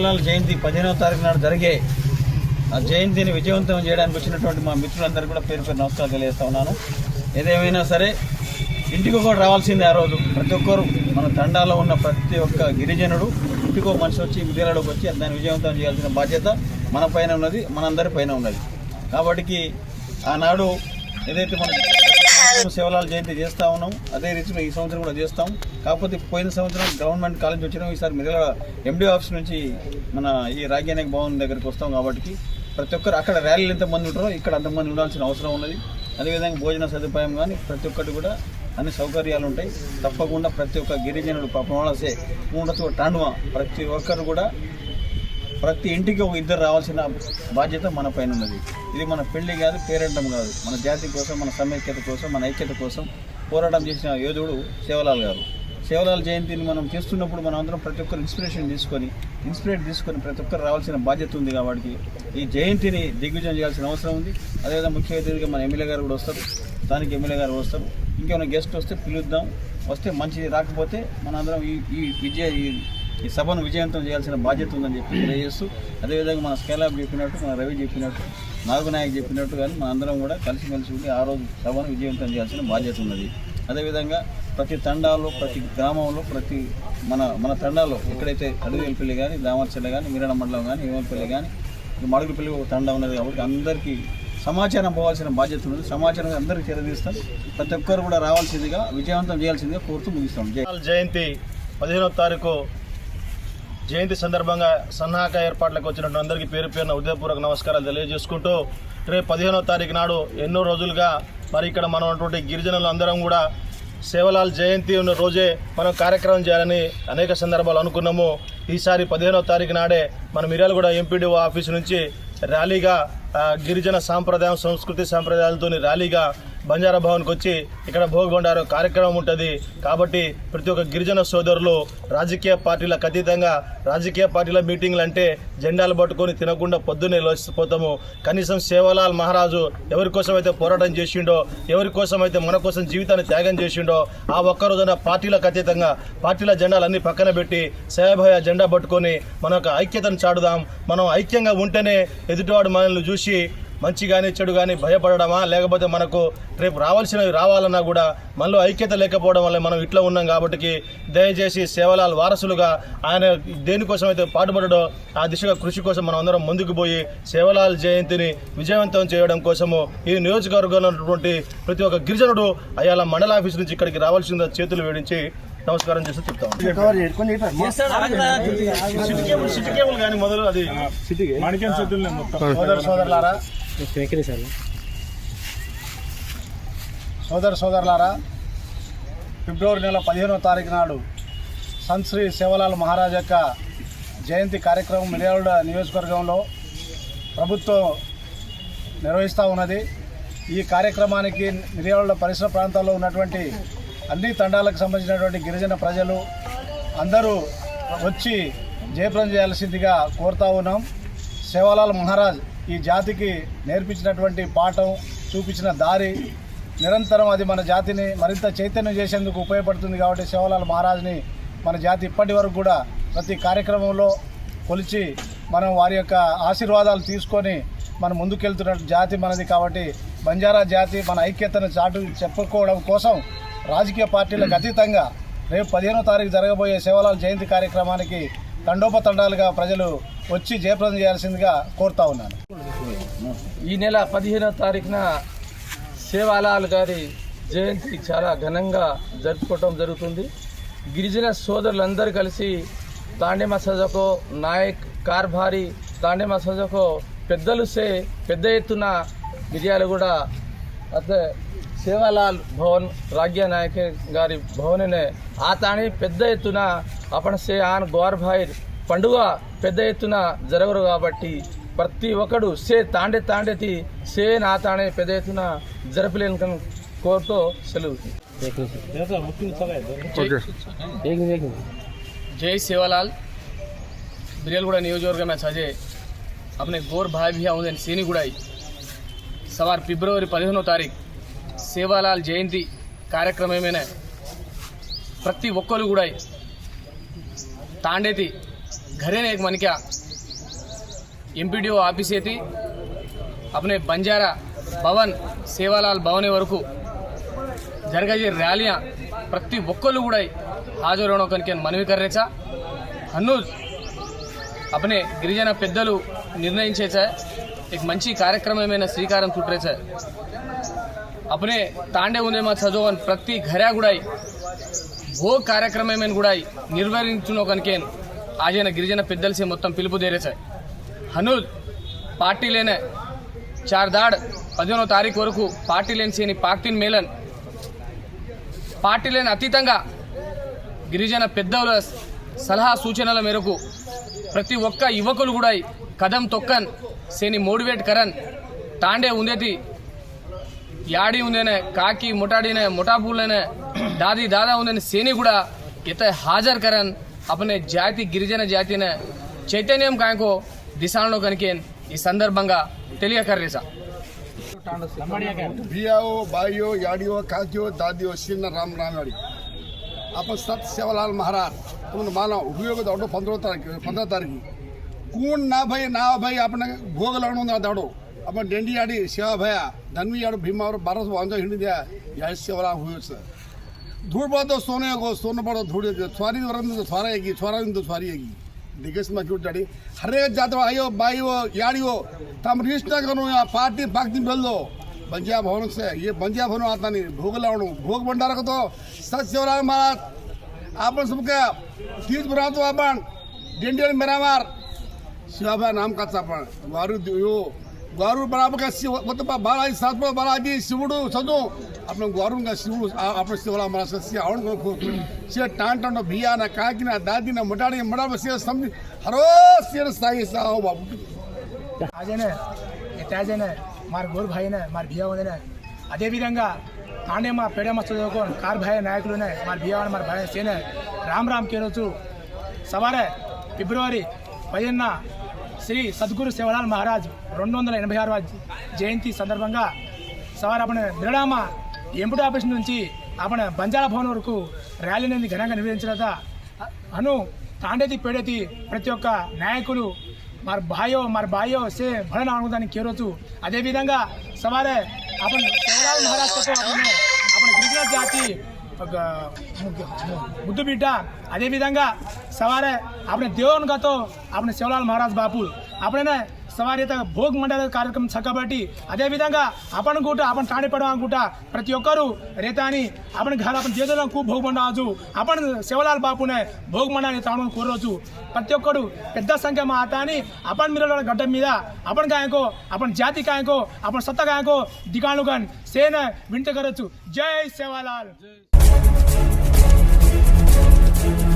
సేవలాల్ జయంతి పదిహేనవ తారీఖు నాడు జరిగే ఆ జయంతిని విజయవంతం చేయడానికి వచ్చినటువంటి మా మిత్రులందరూ కూడా పేరు పేరు నమస్కారాలు తెలియజేస్తా ఉన్నాను. ఏదేమైనా సరే ఇంటికి కూడా రావాల్సిందే ఆ రోజు. ప్రతి ఒక్కరు మన తండాలో ఉన్న ప్రతి ఒక్క గిరిజనుడు ఇంటికో మనిషి వచ్చి విద్యాలయంలోకి వచ్చి దాన్ని విజయవంతం చేయాల్సిన బాధ్యత మన పైన ఉన్నది మనందరి పైన ఉన్నది. కాబట్టి ఆనాడు ఏదైతే మనం సేవలాల జయంతి చేస్తా ఉన్నాం. అదే రీతిలో ఈ సంవత్సరం కూడా చేస్తాం. కాకపోతే పోయిన సంవత్సరం గవర్నమెంట్ కాలేజ్ వచ్చినాం ఈసారి మిగతా ఎండి ఆఫీస్ నుంచి మన ఈ రాగ్యానిక్ భవన్ దగ్గరికి వస్తాం కాబట్టి ప్రతి ఒక్కరు అక్కడ ర్యాలీలు ఎంతమంది ఉంటారో ఇక్కడ అంతమంది ఉండాల్సిన అవసరం ఉన్నది. అదేవిధంగా భోజన సదుపాయం కానీ ప్రతి ఒక్కటి కూడా అన్ని సౌకర్యాలు ఉంటాయి. తప్పకుండా ప్రతి ఒక్క గిరిజనుడు పాపమాలసే మూడతో టాండువ ప్రతి ఒక్కరు కూడా ప్రతి ఇంటికి ఒక ఇద్దరు రావాల్సిన బాధ్యత మన పైన ఉన్నది. ఇది మన పెళ్ళి కాదు పేరెంటం కాదు. మన జాతి కోసం మన సమైక్యత కోసం మన ఐక్యత కోసం పోరాటం చేసిన యోధుడు సేవలాల్ గారు. సేవలాల్ జయంతిని మనం చేస్తున్నప్పుడు మనం అందరం ప్రతి ఒక్కరు ఇన్స్పిరేషన్ తీసుకొని ఇన్స్పిరేట్ తీసుకొని ప్రతి ఒక్కరు రావాల్సిన బాధ్యత ఉంది కాబట్టి ఈ జయంతిని దిగ్విజయం చేయాల్సిన అవసరం ఉంది. అదేవిధంగా ముఖ్య అతిథిగా మన ఎమ్మెల్యే గారు కూడా వస్తారు. స్థానిక ఎమ్మెల్యే గారు వస్తారు. ఇంకేమైనా గెస్ట్ వస్తే పిలుద్దాం. వస్తే మంచిది రాకపోతే మనందరం ఈ ఈ విజయ ఈ సభను విజయవంతం చేయాల్సిన బాధ్యత ఉందని చెప్పి తెలియజేస్తూ అదేవిధంగా మన స్కేలాబ్ చెప్పినట్టు మన రవి చెప్పినట్టు నాగనాయక్ చెప్పినట్టు కానీ మన అందరం కూడా కలిసిమెలిసి ఉండి ఆ రోజు సభను విజయవంతం చేయాల్సిన బాధ్యత ఉన్నది. అదేవిధంగా ప్రతి తండాలో ప్రతి గ్రామంలో ప్రతి మన మన తండాలో ఎక్కడైతే అడవిపల్లి కానీ దామర్చెల్ల కానీ మీరణ మండలం కానీ హిమపల్లి కానీ మడుగుపల్లి ఒక తండా ఉన్నది కాబట్టి అందరికీ సమాచారం పోవాల్సిన బాధ్యత ఉన్నది. సమాచారం అందరికీ చేరదీస్తాం ప్రతి ఒక్కరు కూడా రావాల్సిందిగా విజయవంతం చేయాల్సిందిగా కోరుతూ ముగిస్తాం. జయంతి పదిహేనవ తారీఖు జయంతి సందర్భంగా సన్నాహక ఏర్పాట్లకు వచ్చినటువంటి అందరికీ పేరు పేరున ఉదయపూర్వక నమస్కారాలు తెలియజేసుకుంటూ రేపు పదిహేనో తారీఖు నాడు ఎన్నో రోజులుగా మరి ఇక్కడ మనం అటువంటి గిరిజనులు అందరం కూడా సేవలాల్ జయంతి ఉన్న రోజే మనం కార్యక్రమం చేయాలని అనేక సందర్భాలు అనుకున్నాము. ఈసారి పదిహేనో తారీఖు నాడే మన మిర్యాలగూడ ఎంపీడీఓ ఆఫీసు నుంచి ర్యాలీగా గిరిజన సాంప్రదాయం సంస్కృతి సాంప్రదాయాలతో ర్యాలీగా బంజారా భవన్కి వచ్చి ఇక్కడ భోగొండారు కార్యక్రమం ఉంటుంది. కాబట్టి ప్రతి ఒక్క గిరిజన సోదరులు రాజకీయ పార్టీలకు అతీతంగా రాజకీయ పార్టీల మీటింగ్లు అంటే జెండాలు పట్టుకొని తినకుండా పొద్దున్నే లోచిపోతాము. కనీసం సేవలాల్ మహారాజు ఎవరి కోసం అయితే పోరాటం చేసిండో ఎవరి కోసం అయితే మన కోసం జీవితాన్ని త్యాగం చేసిండో ఆ ఒక్క రోజున పార్టీలకు అతీతంగా పార్టీల జెండాలు పక్కన పెట్టి సేవభయ జెండా పట్టుకొని మన యొక్క ఐక్యతను చాటుదాం. మనం ఐక్యంగా ఉంటేనే ఎదుటివాడు మనల్ని చూసి మంచి కానీ చెడు కానీ భయపడడమా? లేకపోతే మనకు రేపు రావాల్సినవి రావాలన్నా కూడా మనలో ఐక్యత లేకపోవడం వల్ల మనం ఇట్లా ఉన్నాం కాబట్టి దయచేసి సేవలాల్ వారసులుగా ఆయన దేనికోసం అయితే పాటుపడడో ఆ దిశగా కృషి కోసం మనం అందరం ముందుకు పోయి సేవలాల్ జయంతిని విజయవంతం చేయడం కోసము ఈ నియోజకవర్గంలో ఉన్నటువంటి ప్రతి ఒక్క గిరిజనుడు అయాల మండల ఆఫీస్ నుంచి ఇక్కడికి రావాల్సిందో చేతులు వేడించి నమస్కారం చేస్తూ చెప్తాం సిటీ కేబుల్ సిటీ కేబుల్ కానీ మొదలు అది మాణిక్యం చేతుల్లో సోదర సోదరులారా ఫిబ్రవరి నెల పదిహేనవ తారీఖు నాడు సంశ్రీ సేవలాల్ మహారాజ్ యొక్క జయంతి కార్యక్రమం మిర్యాలగూడ నియోజకవర్గంలో ప్రభుత్వం నిర్వహిస్తూ ఉన్నది. ఈ కార్యక్రమానికి మిర్యాలగూడ పరిసర ప్రాంతాల్లో ఉన్నటువంటి అన్ని తండాలకు సంబంధించినటువంటి గిరిజన ప్రజలు అందరూ వచ్చి జయప్రం చేయాల్సిందిగా కోరుతా ఉన్నాం. సేవలాల్ మహారాజ్ ఈ జాతికి నేర్పించినటువంటి పాఠం చూపించిన దారి నిరంతరం అది మన జాతిని మరింత చైతన్యం చేసేందుకు ఉపయోగపడుతుంది కాబట్టి శివలాల్ మహారాజ్ని మన జాతి ఇప్పటి వరకు కూడా ప్రతి కార్యక్రమంలో కొలిచి మనం వారి యొక్క ఆశీర్వాదాలు తీసుకొని మనం ముందుకెళ్తున్న జాతి మనది కాబట్టి బంజారా జాతి మన ఐక్యతను చాటు చెప్పుకోవడం కోసం రాజకీయ పార్టీలకు అతీతంగా రేపు పదిహేనో తారీఖు జరగబోయే సేవలాల్ జయంతి కార్యక్రమానికి తండోపతండాలుగా ప్రజలు వచ్చి జయప్రదం చేయాల్సిందిగా కోరుతా ఉన్నాను. ఈ నెల పదిహేనవ తారీఖున సేవాలాల్ గారి జయంతి చాలా ఘనంగా జరుపుకోవటం జరుగుతుంది. గిరిజన సోదరులందరూ కలిసి తాండేమ సజకో నాయక్ కార్భారి తాండేమ సజకో పెద్దలు సే పెద్ద ఎత్తున విజయాలు కూడా అదే సేవాలాల్ భవన్ రాజ్య నాయక్ గారి భవననే ఆ తాని పెద్ద ఎత్తున అపణ సే ఆన్ గోర్భాయిర్ పండుగ పెద్ద ఎత్తున జరగరు కాబట్టి ప్రతి ఒక్కడు సే తాండే తాండేతి సే నా తానే పెద్ద ఎత్తున జరపలేని కోరుతూ సెలవు जय सेवालाल बिरेलगुड़ा नियोजकवर्ग में सजे अपने गौर भाई भी आउंदे सीनीगुड़ाई సవార్ ఫిబ్రవరి పదిహేనో తారీఖు సేవాలాల్ జయంతి కార్యక్రమమేనే ప్రతి ఒక్కరు కూడా తాండేతి घरे ने एक मन क्या ఎంపీడీఓ ఆఫీస్ ఎత్తి अपने బంజారా భవన్ సేవాలాల్ భవన్ వరకు జరగజే ర్యాలీయా ప్రతి ఒక్కళ్ళు కూడా హాజరు కనుక మనవి కర్రేచా హన్నూజ్ అపనే గిరిజన పెద్దలు నిర్ణయించేచా एक మంచి కార్యక్రమమైన శ్రీకారం చుట్టరేచా అపనే తాండే ఉందేమో చదువు ప్రతి ఘరా కూడా భోగ్ కార్యక్రమమైన కూడా నిర్వహించునో కనుకేన్ ఆజైన గిరిజన పెద్దలసి మొత్తం పిలుపు దేరేచాయి హనూద్ పార్టీ లేనే చార్ దాడ్ పదిహేనో తారీఖు వరకు పార్టీ లేని సేని పాక్తిన్ మేలన్ పార్టీ లేని అతీతంగా గిరిజన పెద్దల సలహా సూచనల మేరకు ప్రతి ఒక్క యువకులు కూడా కదం తొక్కన్ సేని మోటివేట్ కరన్ తాండే ఉందేటి యాడి ఉందేనే కాకి ముఠాడినే ముఠాపూలనే దాది దాదా ఉందని సేని కూడా ఇత హాజర్ కరన్. అప్పుడే జాతి గిరిజన జాతిని చైతన్యం కాయకో దిశాలను కనుకేన్ ఈ సందర్భంగా తెలియకర్రేసా బియాఓ బాయో యాడియో కాకియో దాదియో చిన్న రామ్ రామాడి అప్పుడు సత్ సేవలాల్ మహారాజ్ તમને માનો ઉપયોગ દાડો પંદર તારીખ પંદર તારીખ કોણ ના ભાઈ ના ભાઈ આપણે ભોગ લાવવાનો ના દાડો આપણે ડેન્ડી આડી સેવા ભયા ધનવી આડો ભીમા બારસો વાંધો હિંડી દયા યાદ સેવા હોય છે धूड़ धूड़बाद सोनेगो सोनबाद धूड़ स्वारी वरंद स्वाराएगी स्वाराविंद स्वारिएगी ದಿಗ್ಗಸ್ಮ ಕ್ಯೂಟ್ ದಾಡಿ ಹರೇ ಜಾತವ ಅಯ್ಯೋ ಬಾಯಿಯೋ ಯಾಡಿಯೋ ತಮ್ಮ ರೀಸ್ನಾಗನು ಆ ಪಾರ್ಟಿ ಪಾಕ್ತಿ ಬೆಲ್ದು ಬಂಜಾ ಭವನ ಸೆ ಈ ಬಂಜಾ ಭವನ ಆತಾನಿ ಭೋಗ ಲಾವಣು ಭೋಗ ಭಂಡಾರ ಕತೋ ಸತ್ಯರಾಮ ಮಹಾರಾಜ್ आपन सबके तीज बुरात तो आपन डेंडियन मेरावार शिवाबा नाम का चापन वारु यो वारु बराबर का शिव मतलब तो बाला सात बाला जी शिवडू, सदू శివుడు చదువు అప్పుడు గౌరవంగా శివుడు అప్పుడు శివలా మన సస్య అవును సే టాంటో బియ్యాన కాకిన దాదిన ముటాడి ముడాబ సే సమझ హరో సిర సాయి సాహో బాబు రాజేనే తేజనే మరి గోరు భాయినే మరి బియ్యనే అదేవిధంగా తాండే మా పేడ మస్తు చదువుకోని కార్ భాయ నాయకులునే మరి బియ్యవాడ మరి భాయ సేనే రామ్ రామ్ కేరోజు సవారే ఫిబ్రవరి పదిహేనున శ్రీ సద్గురు శివలాల్ మహారాజ్ రెండు వందల ఎనభై ఆరవ జయంతి సందర్భంగా సవారు అప్పుడు బిరడామ ఎంపుడు ఆఫీస్ నుంచి మన బంజాల భవన్ వరకు ర్యాలీ అనేది ఘనంగా నిర్వహించిన అను తాండేది పేడేది ప్రతి ఒక్క నాయకులు మరి భాయో మరి భాయో సే భళన అనుకుందానికి కేరొచ్చు అదేవిధంగా సవారే అప్పుడు శివరాజు మహారాజ్తో అప్పుడు గిరిజన జాతి ముద్దు బిడ్డ అదేవిధంగా సవారే అప్పుడు దేవునికతో అప్పుడు శివలాల్ మహారాజ్ బాపు అప్పుడైనా సమారిత భోగ్ మండల కార్యక్రమం చక్కబట్టి అదేవిధంగా అపనుకుంట అపన తాడిపడం అనుకుంటా ప్రతి ఒక్కరు రేతాని అపన ఘాల అపన చేతులకు భోగ్ మండాజు అపన శివలాల్ బాపునే భోగ్ మండాన్ని తాను కోరవచ్చు. ప్రతి ఒక్కరు పెద్ద సంఖ్య మా ఆతాని అపన్ మిరల గడ్డ మీద అపన కాయకో అపన జాతి కాయకో అపన సత్త కాయకో దిగాను గాన్ సేన వింట కరొచ్చు జై శివలాల్! thank you